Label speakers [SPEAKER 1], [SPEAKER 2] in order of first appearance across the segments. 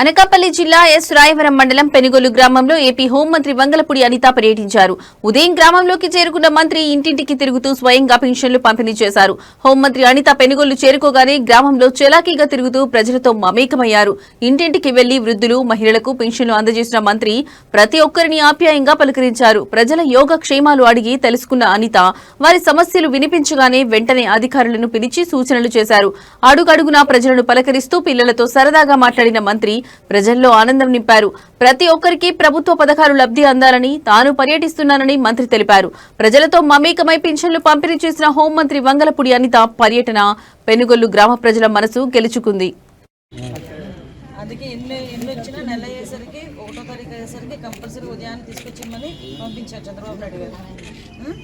[SPEAKER 1] అనకాపల్లి జిల్లా ఎస్ రాయవరం మండలం పెనుగొల్లు గ్రామంలో ఏపీ హోంమంత్రి వంగలపూడి అనిత పర్యటించారు. ఉదయం గ్రామంలోకి చేరుకున్న మంత్రి ఇంటింటికి తిరుగుతూ స్వయంగా పెన్షన్లు పంపిణీ చేశారు. హోంమంత్రి అనిత పెనుగోలు చేరుకోగానే గ్రామంలో చెలాకీగా తిరుగుతూ ప్రజలతో మమేకమయ్యారు. ఇంటింటికి వెళ్ళి వృద్ధులు మహిళలకు పెన్షన్లు అందజేసిన మంత్రి ప్రతి ఒక్కరిని ఆప్యాయంగా పలకరించారు. ప్రజల యోగ క్షేమాలు అడిగి తెలుసుకున్న అనిత వారి సమస్యలు వినిపించగానే వెంటనే అధికారులను పిలిచి సూచనలు చేశారు. అడుగడుగునా ప్రజలను పలకరిస్తూ పిల్లలతో సరదాగా మాట్లాడిన మంత్రి ప్రజల్లో ఆనందం నింపారు. ప్రతి ఒక్కరికి ప్రభుత్వ పథకాలు లబ్ధి అందాలని తాను పర్యటిస్తున్నానని మంత్రి తెలిపారు. ప్రజలతో మమేకమై పింఛన్లు పంపిణీ చేసిన హోంమంత్రి వంగలపూడి అనిత పర్యటన పెనుగొల్లు గ్రామ ప్రజల మనసు గెలుచుకుంది.
[SPEAKER 2] అందుకే ఎన్ని ఎన్ని వచ్చినా నెల అయ్యేసరికి ఒకటో తారీఖు అయ్యేసరికి కంపల్సరీ ఉదయాన్నే తీసుకొచ్చిమ్మని పంపించారు చంద్రబాబు నాయుడు గారు. ఉం?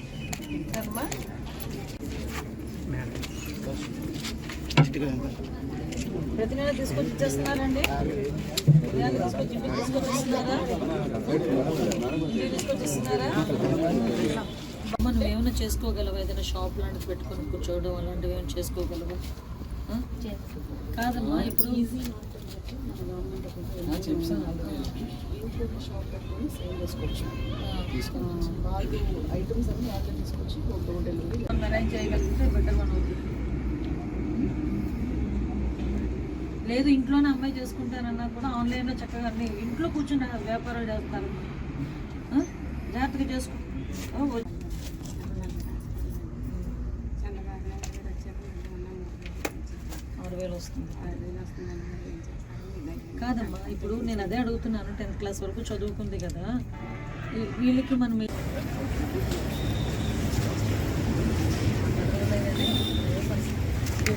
[SPEAKER 2] ప్రతి నెల తీసుకొచ్చి ఇచ్చేస్తున్నారండి? ఉదయాన్నే తీసుకొచ్చి ఇంటికి తీసుకొచ్చి ఇస్తున్నారా ఇంటికి తీసుకొచ్చి ఇస్తున్నారా నువ్వేమైనా చేసుకోగలవా? ఏదైనా షాప్ లాంటిది పెట్టుకొని కూర్చోవడం అలాంటివి ఏమైనా చేసుకోగలవా? కాదమ్మా ఇప్పుడు మేనేజ్ చేయగలిగితే బెటర్ లేదు ఇంట్లోనే అమ్మాయి చేసుకుంటానన్నా కూడా ఆన్లైన్లో చక్కగా అన్ని ఇంట్లో కూర్చుని వ్యాపారాలు చేస్తారు. జాగ్రత్తగా చేసుకో. ఆరు వేలు వస్తుంది. కాదమ్మా ఇప్పుడు నేను అదే అడుగుతున్నాను టెన్త్ క్లాస్ వరకు చదువుకుంది కదా. వీళ్ళకి మనం